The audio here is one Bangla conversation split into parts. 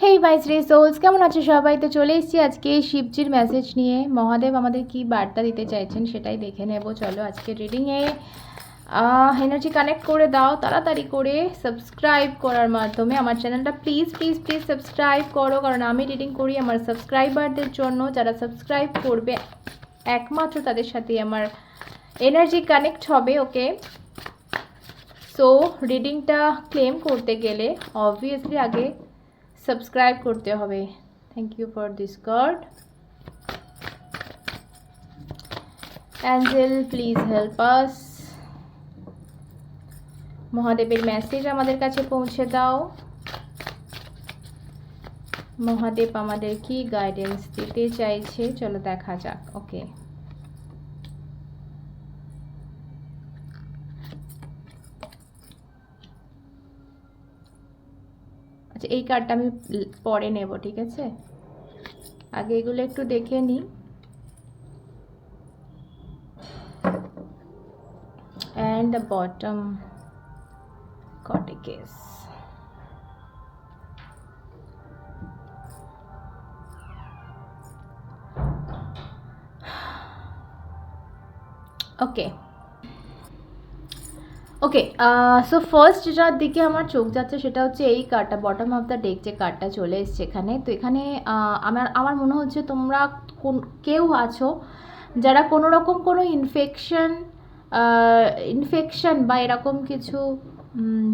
হেই মাই শ্রী সোলস কেমন আছে সবাই? তো চলে এসেছি আজকে শিবজির মেসেজ নিয়ে। মহাদেব আমাদের কি বার্তা দিতে চাইছেন সেটাই দেখে নেব। চলো আজকে রিডিংয়ে এনার্জি কানেক্ট করে দাও, তাড়াতাড়ি করে সাবস্ক্রাইব করার মাধ্যমে। আমার চ্যানেলটা প্লিজ প্লিজ প্লিজ সাবস্ক্রাইব করো, কারণ আমি রিডিং করি আমার সাবস্ক্রাইবারদের জন্য। যারা সাবস্ক্রাইব করবে, একমাত্র তাদের সাথে আমার এনার্জি কানেক্ট হবে ওকে সো রিডিংটা ক্লেম করতে গেলে অবভিয়াসলি আগে সাবস্ক্রাইব করতে হবে। Thank you for this card angel please help us মহাদেবের মেসেজ আমাদের কাছে পৌঁছে দাও। মহাদেব আমাদের কি গাইডেন্স দিতে চাইছে। চলো দেখা যাক। ওকে এই কার্ডটা আমি ল- পরে নেব, ঠিক আছে? আগে এগুলো একটু দেখে নিই। And the bottom corticus. Okay okay so first যেটার দিকে আমার চোখ যাচ্ছে সেটা হচ্ছে এই কার্ডটা বটম অফ দ্য ডেক যে কার্ডটা চলে এসছে এখানে। তো এখানে আমার আমার মনে হচ্ছে তোমরা কোন, কেউ আছো যারা কোনো রকম কোনো ইনফেকশন ইনফেকশন বা এরকম কিছু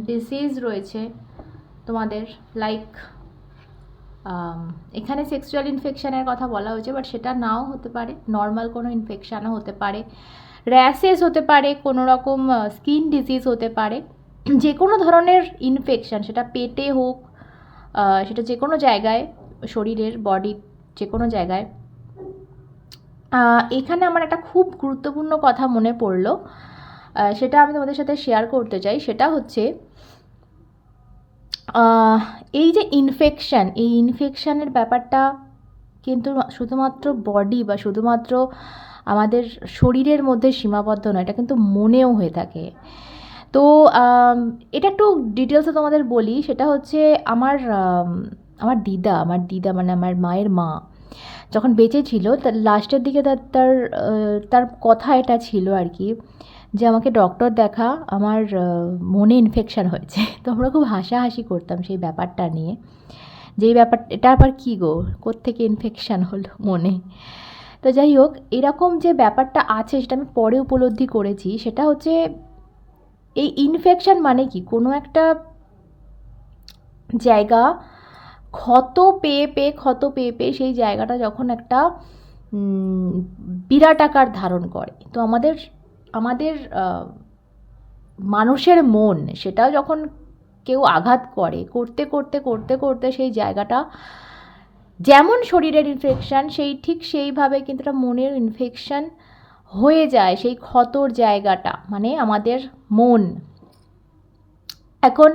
ডিসিজ রয়েছে তোমাদের লাইক এখানে সেক্সুয়াল ইনফেকশনের কথা বলা হয়েছে বাট সেটা নাও হতে পারে নর্মাল কোনো ইনফেকশানও হতে পারে। র্যাশেস হতে পারে, কোনো রকম স্কিন ডিজিজ হতে পারে যে কোনো ধরনের ইনফেকশান সেটা পেটে হোক সেটা যে কোনো জায়গায়, শরীরের বডি যে কোনো জায়গায় এখানে আমার একটা খুব গুরুত্বপূর্ণ কথা মনে পড়ল। সেটা আমি তোমাদের সাথে শেয়ার করতে চাই। সেটা হচ্ছে এই যে ইনফেকশান এই ইনফেকশানের ব্যাপারটা কিন্তু শুধুমাত্র বডি বা শুধুমাত্র আমাদের শরীরের মধ্যে সীমাবদ্ধ নয়, এটা কিন্তু মনেও হয়ে থাকে। তো এটা একটু ডিটেলসে তোমাদের বলি, সেটা হচ্ছে আমার আমার দিদা আমার দিদা মানে আমার মায়ের মা যখন বেঁচে ছিল তার লাস্টের দিকে তার তার তার কথা এটা ছিল আর কি, যে আমাকে ডক্টর দেখা, আমার মনে ইনফেকশান হয়েছে। তো আমরা খুব হাসাহাসি করতাম সেই ব্যাপারটা নিয়ে। যেই ব্যাপার, এটা আবার কী গো? কোত্থেকে ইনফেকশান হলো মনে? তো যাই হোক, এরকম যে ব্যাপারটা আছে সেটা আমি পরে উপলব্ধি করেছি, সেটা হচ্ছে এই ইনফেকশান মানে কি? কোনো একটা জায়গা ক্ষত পেয়ে পেয়ে, ক্ষত পেয়ে পেয়ে সেই জায়গাটা যখন একটা বিরাট আকার ধারণ করে। তো আমাদের আমাদের মানুষের মন সেটাও যখন কেউ আঘাত করে, করতে করতে করতে করতে সেই জায়গাটা যেমন শরীরের ইনফেকশান সেই ঠিক সেইভাবে কিন্তু একটা মনের ইনফেকশান হয়ে যায়, সেই ক্ষতর জায়গাটা মানে আমাদের মন। এখন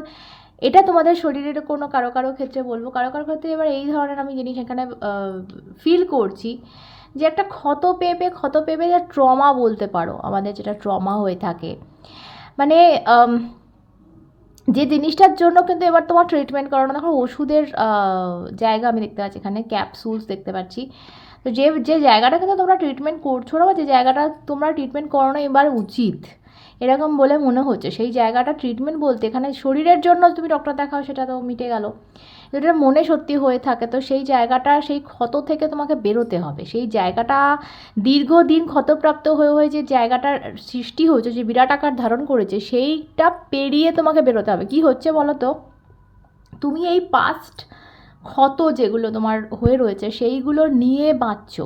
এটা তোমাদের শরীরের কোনো কারও কারও ক্ষেত্রে বলব, কারও কারও ক্ষেত্রে এবার এই ধরনের আমি জিনিস এখানে ফিল করছি যে একটা ক্ষত পেয়ে ক্ষত পেয়ে যা ট্রমা বলতে পারো, আমাদের যেটা ট্রমা হয়ে থাকে। মানে যে জিনিসটার জন্য কিন্তু এবার তোমার ট্রিটমেন্ট করানো, দেখো ওষুধের জায়গা আমি দেখতে পাচ্ছি, এখানে ক্যাপসুলস দেখতে পাচ্ছি। তো যে যে জায়গাটা কিন্তু তোমরা ট্রিটমেন্ট করছ না বা যে জায়গাটা তোমরা ট্রিটমেন্ট করানো এবার উচিত, এরকম বলে মনে হচ্ছে। সেই জায়গাটা ট্রিটমেন্ট বলতে এখানে শরীরের জন্য তুমি ডক্টর দেখাও, সেটা তো মিটে গেল। যেটা মনে সত্যি হয়ে থাকে, তো সেই জায়গাটা, সেই ক্ষত থেকে তোমাকে বেরোতে হবে। সেই জায়গাটা দীর্ঘদিন ক্ষতপ্রাপ্ত হয়ে হয়ে যে জায়গাটার সৃষ্টি হয়েছে, যে বিরাট আকার ধারণ করেছে, সেইটা পেরিয়ে তোমাকে বেরোতে হবে। কি হচ্ছে বলো তো তুমি এই পাস্ট ক্ষত যেগুলো তোমার হয়ে রয়েছে, সেইগুলো নিয়ে বাঁচছো।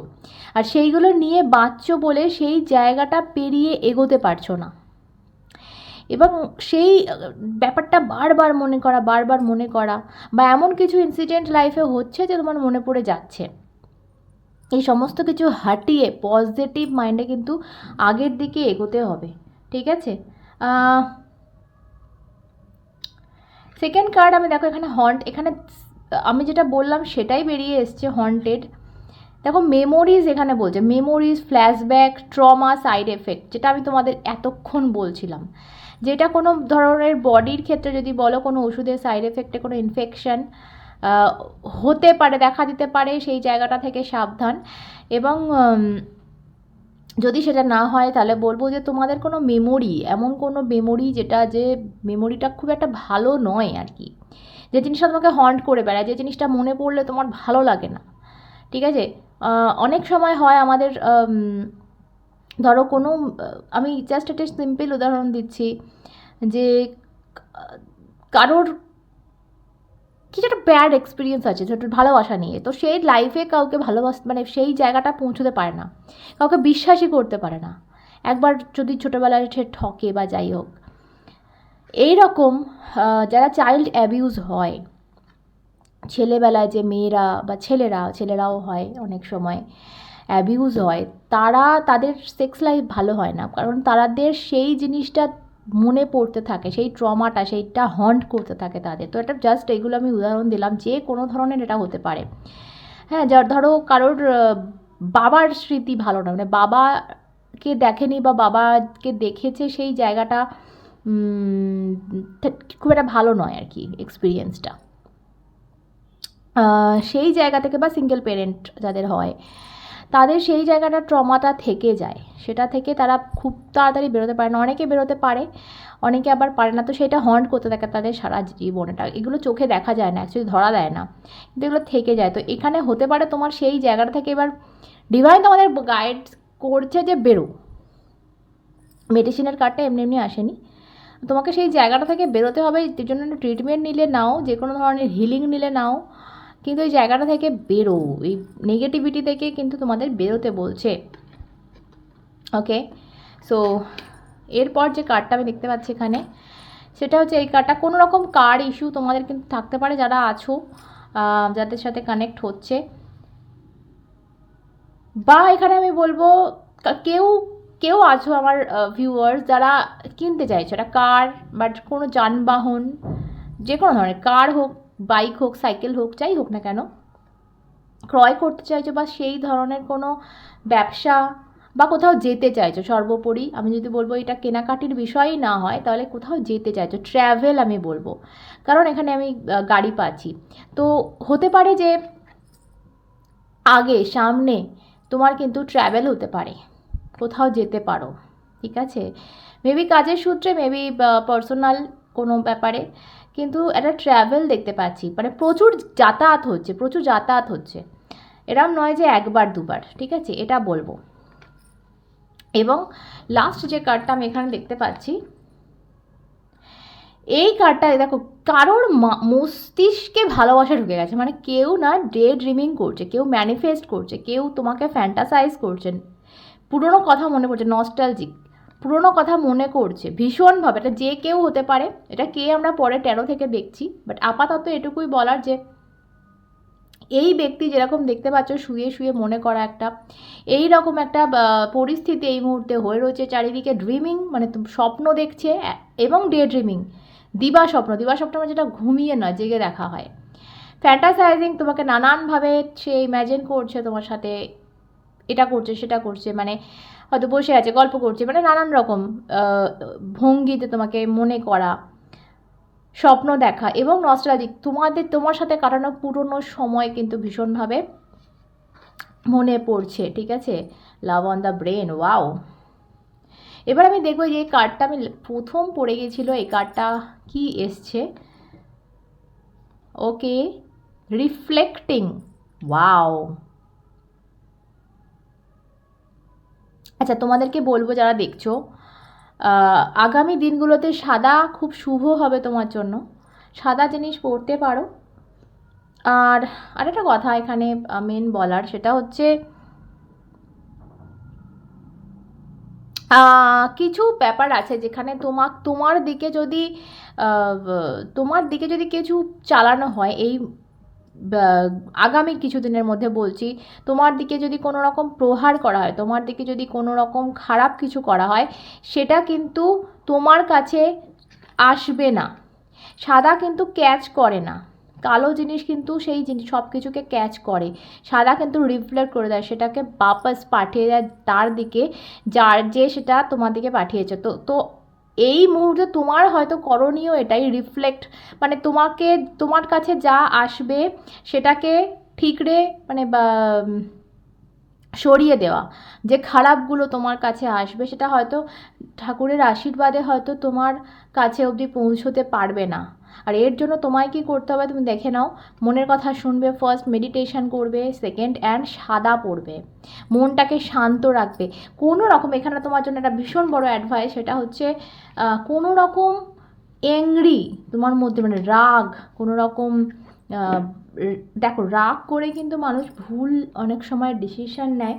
আর সেইগুলো নিয়ে বাঁচছো বলে সেই জায়গাটা পেরিয়ে এগোতে পারছ না। এবং সেই ব্যাপারটা বারবার মনে করা, বারবার মনে করা বা এমন কিছু ইনসিডেন্ট লাইফে হচ্ছে যে তোমার মনে পড়ে যাচ্ছে। এই সমস্ত কিছু হাটিয়ে পজিটিভ মাইন্ডে কিন্তু আগের দিকে এগোতে হবে, ঠিক আছে? সেকেন্ড কার্ড আমি দেখো এখানে হন্ট এখানে আমি যেটা বললাম সেটাই বেরিয়ে এসছে হন্টেড দেখো মেমোরিজ এখানে বলছে memories flashback trauma side effect যেটা আমি তোমাদের এতক্ষণ বলছিলাম। যেটা কোনো ধরনের বডির ক্ষেত্রে যদি বলো কোনো ওষুধের সাইড এফেক্টে কোনো ইনফেকশান হতে পারে দেখা দিতে পারে সেই জায়গাটা থেকে সাবধান। এবং যদি সেটা না হয় তাহলে বলব যে তোমাদের কোনো মেমোরি এমন কোনো মেমোরি যেটা যে মেমোরিটা খুব একটা ভালো নয় আর কি। যে জিনিসটা তোমাকে হন্ট করে বেড়ায় যে জিনিসটা মনে পড়লে তোমার ভালো লাগে না। ঠিক আছে? অনেক সময় হয় আমাদের আম, ধরো কোনো, আমি জাস্ট একটা সিম্পল উদাহরণ দিচ্ছি যে, কারোর কিছু একটা ব্যাড এক্সপিরিয়েন্স আছে, যেটা ভালোবাসা নিয়ে। তো সেই লাইফে কাউকে ভালোবাস মানে সেই জায়গাটা পৌঁছতে পারে না। কাউকে বিশ্বাসই করতে পারে না। একবার যদি ছোটোবেলায় সে ঠকে বা যাই হোক। এই রকম যারা চাইল্ড অ্যাবিউজ হয়, ছেলেবেলায় যে মেয়েরা বা ছেলেরা, ছেলেরাও হয় অনেক সময়। অ্যাবিউজ হয়, তারা তাদের সেক্স লাইফ ভালো হয় না। কারণ তাদের সেই জিনিসটা মনে পড়তে থাকে, সেই ট্রমাটা সেইটা হন্ট করতে থাকে তাদের। তো এটা জাস্ট এইগুলো আমি উদাহরণ দিলাম, যে কোনো ধরনের এটা হতে পারে। হ্যাঁ যার ধরো কারোর বাবার স্মৃতি ভালো না মানে বাবাকে দেখেনি বা বাবাকে দেখেছে সেই জায়গাটা খুব একটা ভালো নয় আর কি এক্সপিরিয়েন্সটা সেই জায়গা থেকে বা সিঙ্গেল পেরেন্ট যাদের হয় তাদের সেই জায়গাটা ট্রমাটা থেকে যায়। সেটা থেকে তারা খুব তাড়াতাড়ি বেরোতে পারে না। অনেকে বেরোতে পারে, অনেকে আবার পারে না। তো সেটা হন্ট করতে থাকে তাদের সারা জীবনটা। এগুলো চোখে দেখা যায় না অ্যাকচুয়ালি ধরা দেয় না। কিন্তু এগুলো থেকে যায়। তো এখানে হতে পারে তোমার সেই জায়গাটা থেকে এবার ডিভাইন তোমাদের গাইড করছে যে বেরো। মেডিসিনের কার্ডটা এমনি এমনি আসেনি। তোমাকে সেই জায়গাটা থেকে বেরোতে হবে। এর জন্য ট্রিটমেন্ট নিলে নাও যে কোনো ধরনের হিলিং নিলে নাও। কিন্তু এই জায়গাটা থেকে বেরো। এই নেগেটিভিটি থেকে কিন্তু তোমাদের বেরোতে বলছে। ওকে সো এরপর যে কার্ডটা আমি দেখতে পাচ্ছি এখানে, সেটা হচ্ছে এই কার্ডটা কোনো রকম কার ইস্যু তোমাদের কিন্তু থাকতে পারে যারা আছো যাদের সাথে কানেক্ট হচ্ছে। বা এখানে আমি বলব কেউ কেউ আছো আমার ভিউয়ার্স যারা কিনতে চাইছো। একটা কার বাট কোনো যানবাহন যে কোনো ধরনের কার হোক বাইক হোক, সাইকেল হোক, যাই হোক না কেন, ক্রয় করতে চাইছো বা সেই ধরনের কোনো ব্যবসা বা কোথাও যেতে চাইছো, সর্বোপরি আমি যদি বলব এটা কেনাকাটির বিষয়ই না হয়, তাহলে কোথাও যেতে চাইছো ট্র্যাভেল আমি বলব। কারণ এখানে আমি গাড়ি পাচ্ছি। তো হতে পারে যে আগে, সামনে তোমার কিন্তু ট্র্যাভেল হতে পারে, কোথাও যেতে পারো, ঠিক আছে? মেবি কাজের সূত্রে মেবি পার্সোনাল কোনো ব্যাপারে। কিন্তু একটা ট্র্যাভেল দেখতে পাচ্ছি। মানে প্রচুর যাতায়াত হচ্ছে, প্রচুর যাতায়াত হচ্ছে। এরম নয় যে একবার, দুবার, ঠিক আছে? এটা বলব। এবং লাস্ট যে কার্ডটা আমি এখানে দেখতে পাচ্ছি, এই কার্ডটা দেখো, কারোর মস্তিষ্কে ভালোবাসা ঢুকে গেছে। মানে কেউ না ডে ড্রিমিং করছে, কেউ ম্যানিফেস্ট করছে, কেউ তোমাকে ফ্যান্টাসাইজ করছেন পুরনো কথা মনে পড়ছে নস্টালজিক পুরনো কথা মনে করছে। ভীষণভাবে, এটা যে কেউ হতে পারে, এটা কে আমরা পরে তেরো থেকে দেখছি বাট আপাতত এটুকুই বলার যে, এই ব্যক্তি যেরকম দেখতে পাচ্ছ, শুয়ে শুয়ে মনে করা একটা এই রকম একটা পরিস্থিতি এই মুহূর্তে হয়ে রয়েছে, চারিদিকে ড্রিমিং মানে স্বপ্ন দেখছে এবং ডে ড্রিমিং দিবা স্বপ্ন দিবা স্বপ্ন মানে যেটা ঘুমিয়ে নয়, জেগে দেখা হয়। ফ্যান্টাসাইজিং তোমাকে নানানভাবে সে ইম্যাজিন করছে তোমার সাথে, এটা করছে, সেটা করছে মানে হয়তো বসে আছে, গল্প করছে মানে নানান রকম ভঙ্গিতে তোমাকে মনে করা, স্বপ্ন দেখা এবং নস্টালজিক তোমাদের, তোমার সাথে কাটানো পুরনো সময় কিন্তু ভীষণভাবে মনে পড়ছে, ঠিক আছে? Love on the brain wow এবার আমি দেখব যে এই কার্ডটা আমি প্রথম পড়ে গেছিল, এই কার্ডটা কি এসছে? ওকে রিফ্লেক্টিং ওয়াও আচ্ছা তোমাদেরকে বলব যারা দেখছ আগামী দিনগুলোতে সাদা খুব শুভ হবে তোমার জন্য। সাদা জিনিস পরতে পারো। আর আরেকটা কথা এখানে মেন বলার, সেটা হচ্ছে কিছু ব্যাপার আছে যেখানে তোমার তোমার দিকে যদি তোমার দিকে যদি কিছু চালানো হয়, এই আগামী কিছুদিনের মধ্যে বলছি, তোমার দিকে যদি কোনো রকম প্রহার করা হয়, তোমার দিকে যদি কোনো রকম খারাপ কিছু করা হয়, সেটা কিন্তু তোমার কাছে আসবে না। সাদা কিন্তু ক্যাচ করে না। কালো জিনিস কিন্তু সেই জিনিস, সব কিছুকে ক্যাচ করে। সাদা কিন্তু রিফ্লেক্ট করে দেয়, সেটাকে বাপাস পাঠিয়ে দেয় তার দিকে, যার যে সেটা তোমার দিকে পাঠিয়েছে। তো তো এই মুহূর্তে তোমার হয়তো করণীয় এটাই রিফ্লেক্ট মানে তোমাকে, তোমার কাছে যা আসবে সেটাকে ঠিকরে মানে বা সরিয়ে দেওয়া। যে খারাপগুলো তোমার কাছে আসবে সেটা হয়তো ঠাকুরের আশীর্বাদে হয়তো তোমার কাছে অবধি পৌঁছতে পারবে না। আর এর জন্য তোমায় কি করতে হবে তুমি দেখে নাও। মনের কথা শুনবে ফার্স্ট মেডিটেশন করবে সেকেন্ড অ্যান্ড সাদা পড়বে। মনটাকে শান্ত রাখবে। কোনো রকম এখানে তোমার জন্য একটা ভীষণ বড় অ্যাডভাইস সেটা হচ্ছে কোনো রকম অ্যাংরি তোমার মধ্যে মানে রাগ, কোনো রকম দেখো, রাগ করে কিন্তু মানুষ ভুল অনেক সময় ডিসিশন নেয়।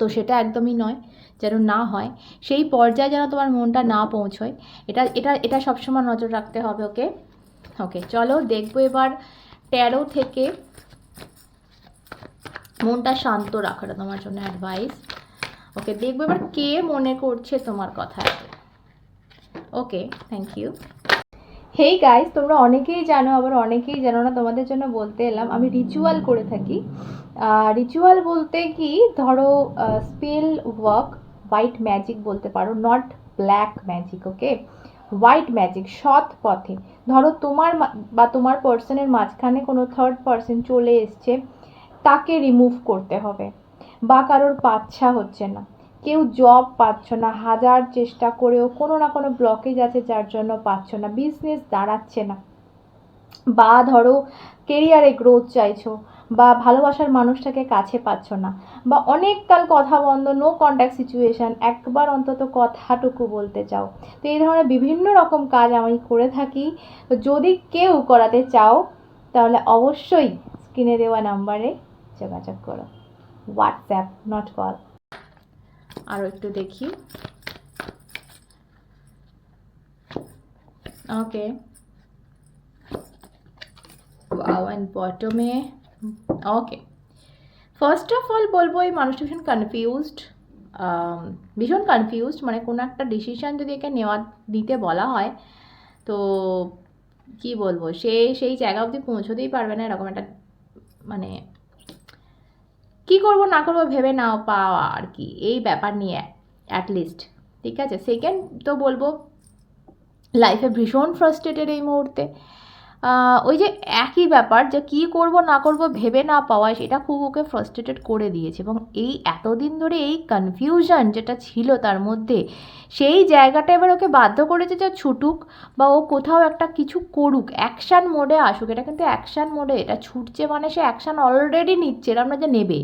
তো সেটা একদমই নয় যেন না হয়। সেই পর্যায়ে যেন তোমার মনটা না পৌঁছয়, এটা এটা এটা সবসময় নজর রাখতে হবে, ওকে? ওকে, চলো দেখব এবার তেরো থেকে মনটা শান্ত রাখাটা তোমার জন্য অ্যাডভাইস ওকে, দেখব এবার কে মনে করছে তোমার কথা okay thank you hey guys তোমরা অনেকেই জানো, আবার অনেকেই জানো না, তোমাদের জন্য বলতে এলাম, আমি রিচুয়াল করে থাকি। রিচুয়াল বলতে কি, ধরো স্পেল ওয়ার্ক হোয়াইট ম্যাজিক বলতে পারো not black magic okay white magic সৎ পথে। ধরো, তোমার বা তোমার পার্সনের মাঝখানে কোনো থার্ড পার্সন চলে এসছে, তাকে রিমুভ করতে হবে, বা কারোর পাচ্ছা হচ্ছে না। কেউ জব পাচ্ছ না, হাজার চেষ্টা করেও কোনো না কোনো ব্লকেজ আছে যার জন্য পাচ্ছ না বিজনেস দাঁড়াচ্ছে না। বা ধরো কেরিয়ারে গ্রোথ চাইছো, বা ভালোবাসার মানুষটাকে কাছে পাচ্ছ না, বা অনেক কাল কথা বন্ধ নো কন্ট্যাক্ট সিচুয়েশান একবার অন্তত কথাটুকু বলতে চাও। তো এই ধরনের বিভিন্ন রকম কাজ আমি করে থাকি। তো যদি কেউ করাতে চাও, তাহলে অবশ্যই স্ক্রিনে দেওয়া নাম্বারে যোগাযোগ করো। হোয়াটসঅ্যাপ নট কল আরও একটু দেখি। ওকে বটমে ওকে ফার্স্ট অফ অল বলব, এই মানুষটা ভীষণ কনফিউজড ভীষণ কনফিউজড মানে কোনো একটা ডিসিশন যদি একে নেওয়া, দিতে বলা হয়, তো কি বলব, সে সেই জায়গা অবধি পৌঁছতেই পারবে না, এরকম একটা মানে কি করব না করব ভেবে নাও পাওয়া আর কি, এই ব্যাপার নিয়ে অ্যাটলিস্ট ঠিক আছে? সেকেন্ড তো বলব লাইফে ভীষণ ফ্রাস্ট্রেটেড এই মুহূর্তে। ওই যে একই ব্যাপার যে কি করব না করব ভেবে না পাওয়া সেটা খুব ওকে ফ্রাস্ট্রেটেড করে দিয়েছে এবং এই এতদিন ধরে এই কনফিউশন যেটা ছিল তার মধ্যে, সেই জায়গাটা এবার ওকে বাধ্য করেছে যে ছুটুক বা ও কোথাও একটা কিছু করুক অ্যাকশান মোডে আসুক। এটা কিন্তু অ্যাকশান মোডে এটা ছুটছে মানে সে অ্যাকশান অলরেডি নিচ্ছে এরম না যে নেবে।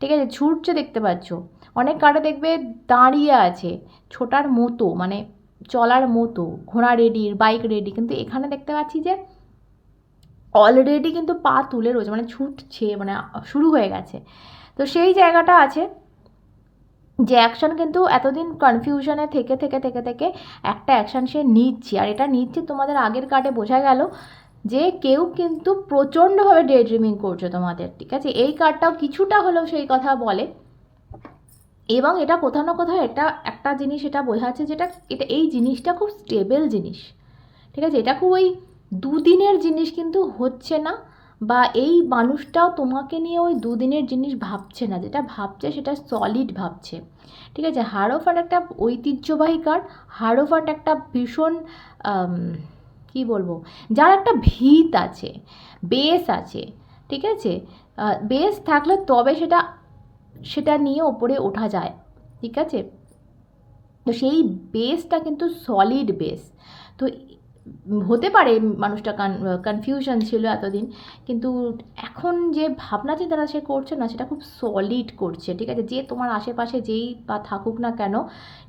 ঠিক আছে, ছুটছে দেখতে পাচ্ছ। অনেক কাটা দেখবে দাঁড়িয়ে আছে, ছোটার মতো মানে চলার মতো, ঘোড়া রেডি বাইক রেডি কিন্তু এখানে দেখতে পাচ্ছি যে অলরেডি কিন্তু পা তুলে রয়েছে মানে ছুটছে মানে শুরু হয়ে গেছে। তো সেই জায়গাটা আছে যে অ্যাকশন কিন্তু এতদিন কনফিউশনে থেকে থেকে থেকে থেকে একটা অ্যাকশন সে নিচ্ছে। আর এটা নিচ্ছে তোমাদের আগের কার্ডে বোঝা গেল যে কেউ কিন্তু প্রচণ্ডভাবে ডে ড্রিমিং করছে তোমাদের, ঠিক আছে? এই কার্ডটাও কিছুটা হলেও সেই কথা বলে। এবং এটা কোথাও না কোথাও এটা একটা জিনিস এটা বোঝা যাচ্ছে যেটা, এটা এই জিনিসটা খুব স্টেবল জিনিস। ঠিক আছে? এটা খুব ওই দুদিনের জিনিস কিন্তু হচ্ছে না বা এই মানুষটাও তোমাকে নিয়ে ওই দুদিনের জিনিস ভাবছে না। যেটা ভাবছে সেটা সলিড ভাবছে। ঠিক আছে? হারোফান্ড একটা ঐতিহ্যবাহী কার্ড হারোফান্ড একটা ভীষণ কি বলব? যার একটা ভিত আছে বেস আছে। ঠিক আছে? বেস থাকলে তবে সেটা সেটা নিয়ে ওপরে ওঠা যায়, ঠিক আছে? তো সেই বেসটা কিন্তু সলিড বেস তো হতে পারে মানুষটা কনফিউশন ছিল এতদিন, কিন্তু এখন যে ভাবনা চিন্তাটা সে করছে না, সেটা খুব সলিড করছে, ঠিক আছে? যে তোমার আশেপাশে যেই বা থাকুক না কেন,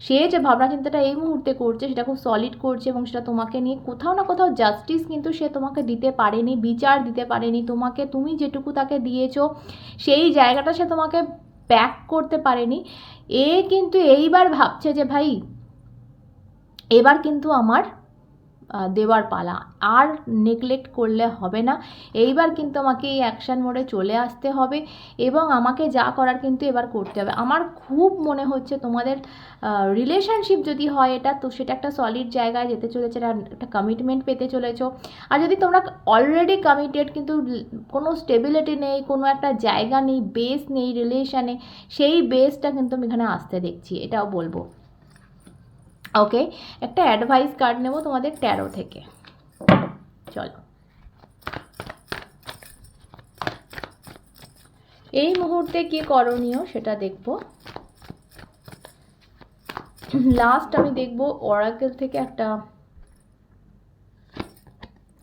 সে যে ভাবনা চিন্তাটা এই মুহূর্তে করছে, সেটা খুব সলিড করছে এবং সেটা তোমাকে নিয়ে কোথাও না কোথাও জাস্টিস কিন্তু সে তোমাকে দিতে পারেনি, বিচার দিতে পারেনি। তোমাকে, তুমি যেটুকু তাকে দিয়েছ, সেই জায়গাটা সে তোমাকে ব্যাক করতে পারেনি। এ কিন্তু এইবার ভাবছে যে ভাই এবার কিন্তু আমার দেওয়ার পালা। আর নেগলেক্ট করলে হবে না। এইবার কিন্তু আমাকে এই অ্যাকশান মোডে চলে আসতে হবে এবং আমাকে যা করার কিন্তু এবার করতে হবে। আমার খুব মনে হচ্ছে তোমাদের রিলেশনশিপ যদি হয় এটা, তো সেটা একটা সলিড জায়গায় যেতে চলেছে একটা একটা কমিটমেন্ট পেতে চলেছো। আর যদি তোমরা অলরেডি কমিটেড কিন্তু কোনো স্টেবিলিটি নেই, কোনো একটা জায়গা নেই বেস নেই রিলেশনে সেই বেসটা কিন্তু আমি এখানে আসতে দেখছি, এটাও বলব। ওকে একটা অ্যাডভাইস কার্ড নেব তোমাদের ট্যারো থেকে। চলো। এই মুহূর্তে কি করণীয় সেটা দেখব। লাস্ট আমি দেখব অরাকেল থেকে একটা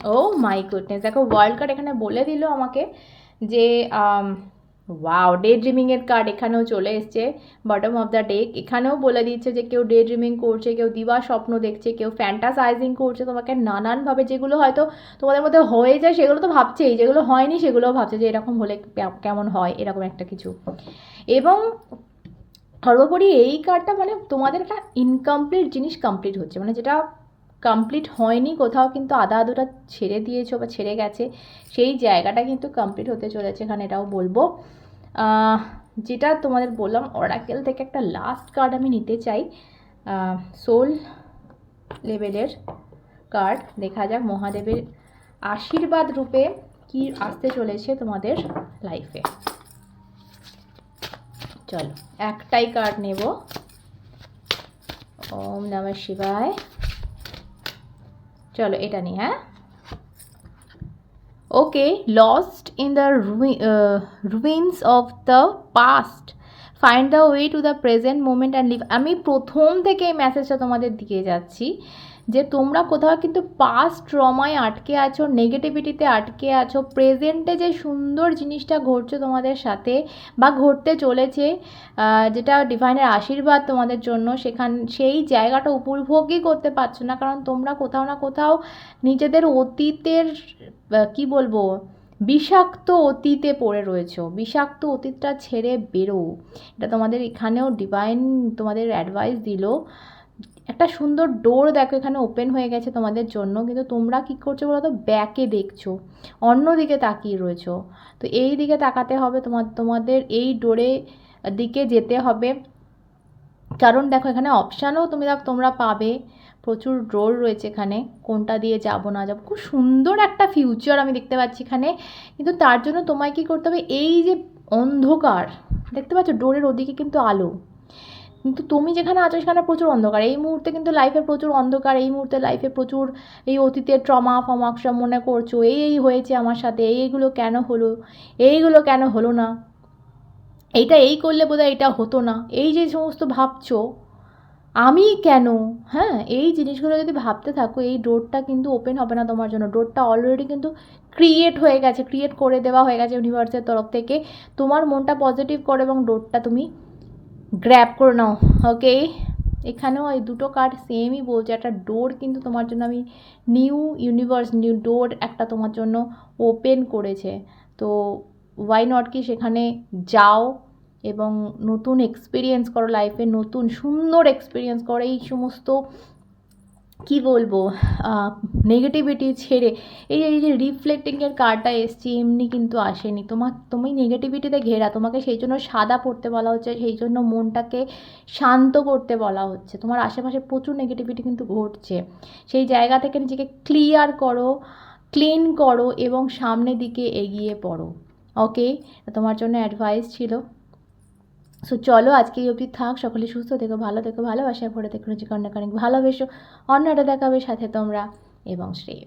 ও মাই গুডনেস দেখো ওয়ার্ল্ড কার্ড এখানে বলে দিল আমাকে যে ওয়াও ডে ড্রিমিংয়ের কার্ড এখানেও চলে এসছে। বটম অফ দ্য ডেক এখানেও বলে দিচ্ছে যে কেউ ডে ড্রিমিং করছে, কেউ দিবা স্বপ্ন দেখছে, কেউ ফ্যান্টাসাইজিং করছে, তোমাকে নানানভাবে যেগুলো হয়তো তোমাদের মধ্যে হয়ে যায় সেগুলো তো ভাবছেই, যেগুলো হয়নি সেগুলোও ভাবছে যে এরকম হলে কেমন হয়, এরকম একটা কিছু। এবং সর্বোপরি এই কার্ডটা মানে তোমাদের একটা ইনকমপ্লিট জিনিস কমপ্লিট হচ্ছে মানে যেটা কমপ্লিট হয়নি, কোথাও কিন্তু আধা আধুটা ছেড়ে দিয়েছ বা ছেড়ে গেছে, সেই জায়গাটা কিন্তু কমপ্লিট হতে চলেছে এখানে এটাও বলব। যেটা তোমাদের বললাম অরাকেল থেকে একটা লাস্ট কার্ড আমি নিতে চাই। সোল লেভেলের কার্ড দেখা যাক মহাদেবের আশীর্বাদ রূপে কি আসতে চলেছে তোমাদের লাইফে চলো, একটাই কার্ড নেব। ওম নমঃ শিবায়। চলো এটা নিই হ্যাঁ? Okay lost in the ruins of the past find the way to the present moment and live আমি প্রথম থেকে এই মেসেজটা তোমাদের দিয়ে যাচ্ছি। যে তোমরা কোথাও কিন্তু পাস্ট ট্রমায় আটকে আছো নেগেটিভিটিতে আটকে আছো প্রেজেন্টে যে সুন্দর জিনিসটা ঘটছে তোমাদের সাথে বা ঘটতে চলেছে যেটা ডিভাইনের আশীর্বাদ তোমাদের জন্য, সেখান, সেই জায়গাটা উপভোগই করতে পারছ না। কারণ তোমরা কোথাও না কোথাও নিজেদের অতীতের কি বলব, বিষাক্ত অতীতে পড়ে রয়েছো। বিষাক্ত অতীতটা ছেড়ে বেরো। এটা তোমাদের এখানেও ডিভাইন তোমাদের অ্যাডভাইস দিল। একটা সুন্দর ডোর দেখো, এখানে ওপেন হয়ে গেছে তোমাদের জন্য। কিন্তু তোমরা কী করছ বলো তো ব্যাকে দেখছ। অন্য দিকে তাকিয়ে রয়েছো। তো এই দিকে তাকাতে হবে তোমার তোমাদের এই ডোরে দিকে যেতে হবে। কারণ দেখো, এখানে অপশানও তুমি তোমরা পাবে। প্রচুর ডোর রয়েছে এখানে। কোনটা দিয়ে যাব, না যাব? খুব সুন্দর একটা ফিউচার আমি দেখতে পাচ্ছি এখানে। কিন্তু তার জন্য তোমায় কী করতে হবে? এই যে অন্ধকার, দেখতে পাচ্ছ? ডোরের ওদিকে কিন্তু আলো। কিন্তু তুমি যেখানে আছো সেখানে প্রচুর অন্ধকার। এই মুহূর্তে কিন্তু লাইফে প্রচুর অন্ধকার, এই মুহূর্তে লাইফে প্রচুর এই অতীতের ট্রমা ফমা সব মনে করছ, এই এই হয়েছে আমার সাথে, এই, এইগুলো কেন হলো, এইগুলো কেন হলো না? এইটা এই করলে বোধহয় এটা হতো না। এই যে সমস্ত ভাবছ, আমি কেন? হ্যাঁ এই জিনিসগুলো যদি ভাবতে থাকো, এই ডোরটা কিন্তু ওপেন হবে না তোমার জন্য। ডোরটা অলরেডি কিন্তু ক্রিয়েট হয়ে গেছে ক্রিয়েট করে দেওয়া হয়ে গেছে ইউনিভার্সের তরফ থেকে। তোমার মনটা পজিটিভ করো এবং ডোরটা তুমি গ্র্যাব করে নাও ওকে এখানেও এই দুটো কার্ড সেমই বলছে, একটা ডোর কিন্তু তোমার জন্য, আমি নিউ ইউনিভার্স নিউ ডোর একটা তোমার জন্য ওপেন করেছে। তো ওয়াই নট কি সেখানে যাও এবং নতুন এক্সপিরিয়েন্স করো লাইফে নতুন সুন্দর এক্সপিরিয়েন্স করো, এই সমস্ত কি বলব নেগেটিভিটি ছেড়ে এই এই যে রিফ্লেক্টিংয়ের কার্ডটা এসছে, এমনি কিন্তু আসেনি। তোমার তুমি নেগেটিভিটিতে ঘেরা, তোমাকে সেই জন্য সাদা পড়তে বলা হচ্ছে, সেই জন্য মনটাকে শান্ত করতে বলা হচ্ছে। তোমার আশেপাশে প্রচুর নেগেটিভিটি কিন্তু ঘটছে। সেই জায়গা থেকে নিজেকে ক্লিয়ার করো ক্লিন করো এবং সামনের দিকে এগিয়ে পড়ো। ওকে তোমার জন্য অ্যাডভাইস ছিল। সো চলো আজকে এই অবধি থাক। সকলে সুস্থ থেকো, ভালো থেকো, ভালোবাসায় ভরে থেকো অনেক অনেক ভালোবেসো। অন্যটা দেখাবে সাথে তোমরা এবং শ্রেয়।